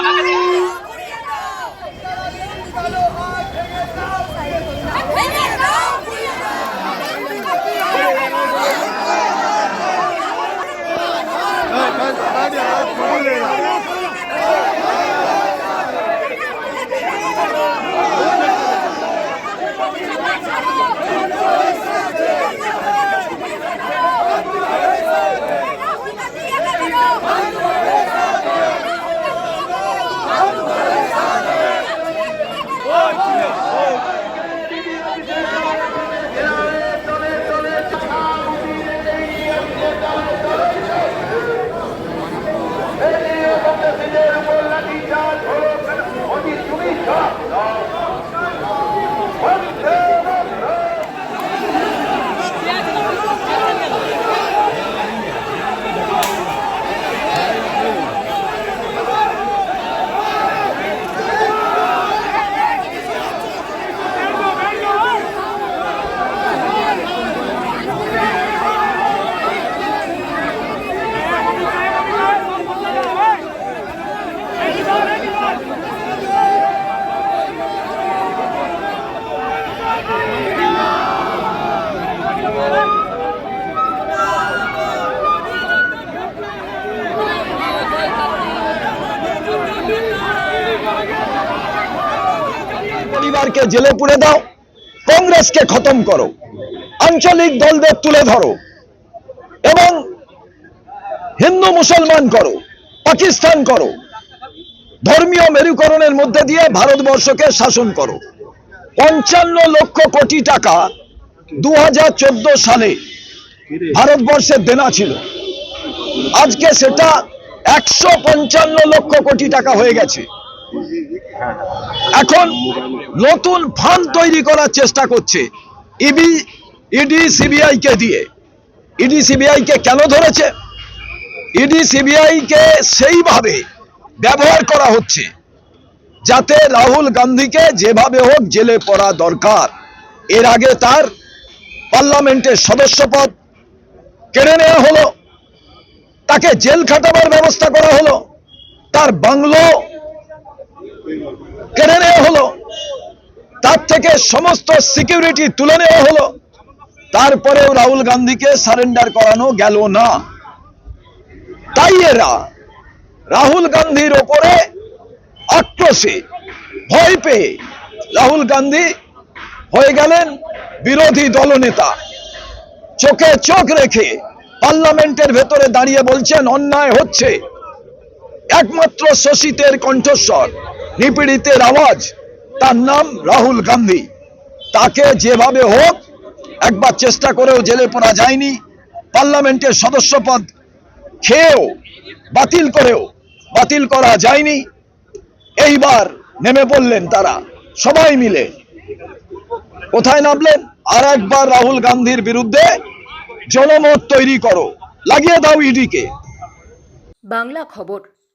আমাকে পরিবারকে জেলে পুরে দাও, কংগ্রেসকে খতম করো, আঞ্চলিক দলদের তুলে ধরো এবং হিন্দু মুসলমান করো, পাকিস্তান করো, ধর্মীয় মেরুকরণের মধ্যে দিয়ে ভারতবর্ষকে শাসন করো। পঞ্চান্ন লক্ষ কোটি টাকা দু হাজার চোদ্দ সালে ভারতবর্ষের দেনা ছিল। আজকে সেটা একশো পঞ্চান্ন লক্ষ কোটি টাকা হয়ে গেছে। এখন নতুন ফান্ড তৈরি করার চেষ্টা করছে ইবি, ইডি, সিবিআই কে দিয়ে। ইডি, সিবিআই কে কেন ধরেছে? ইডি, সিবিআই কে সেইভাবে ব্যবহার করা হচ্ছে যাতে রাহুল গান্ধীকে যেভাবে হোক জেলে পড়া দরকার। এর আগে তার পার্লামেন্টের সদস্য পদ কেড়ে নেওয়া হলো, তাকে জেল খাটাবার ব্যবস্থা করা হলো, তার বাংলো কেড়ে নেওয়া হলো। তার থেকে সমস্ত সিকিউরিটি তুলে নেওয়া হলো। তারপরেও রাহুল গান্ধীকে সারেন্ডার করানো গেল না। তাই এরা রাহুল গান্ধীর ওপরে আক্রোশে ভয় পেয়ে রাহুল গান্ধী হয়ে গেলেন বিরোধী দলনেতা। চোখে চোখ রেখে পার্লামেন্টের ভেতরে দাঁড়িয়ে বলছেন, অন্যায় হচ্ছে। একমাত্র শোষিতের কণ্ঠস্বর, নিপীড়িতের আওয়াজ, তার নাম রাহুল গান্ধী। তাকে যেভাবে হোক, একবার চেষ্টা করেও জেলে পড়া যায়নি। পার্লামেন্টের সদস্য পদ খেয়েও, বাতিল করেও, বাতিল করা যায়নি। এইবার নেমে পড়লেন তারা, সবাই মিলে। কোথায় নামলেন? আর একবার রাহুল গান্ধীর বিরুদ্ধে জনমত তৈরি করো। লাগিয়ে দাও ইডিকে। বাংলা খবর।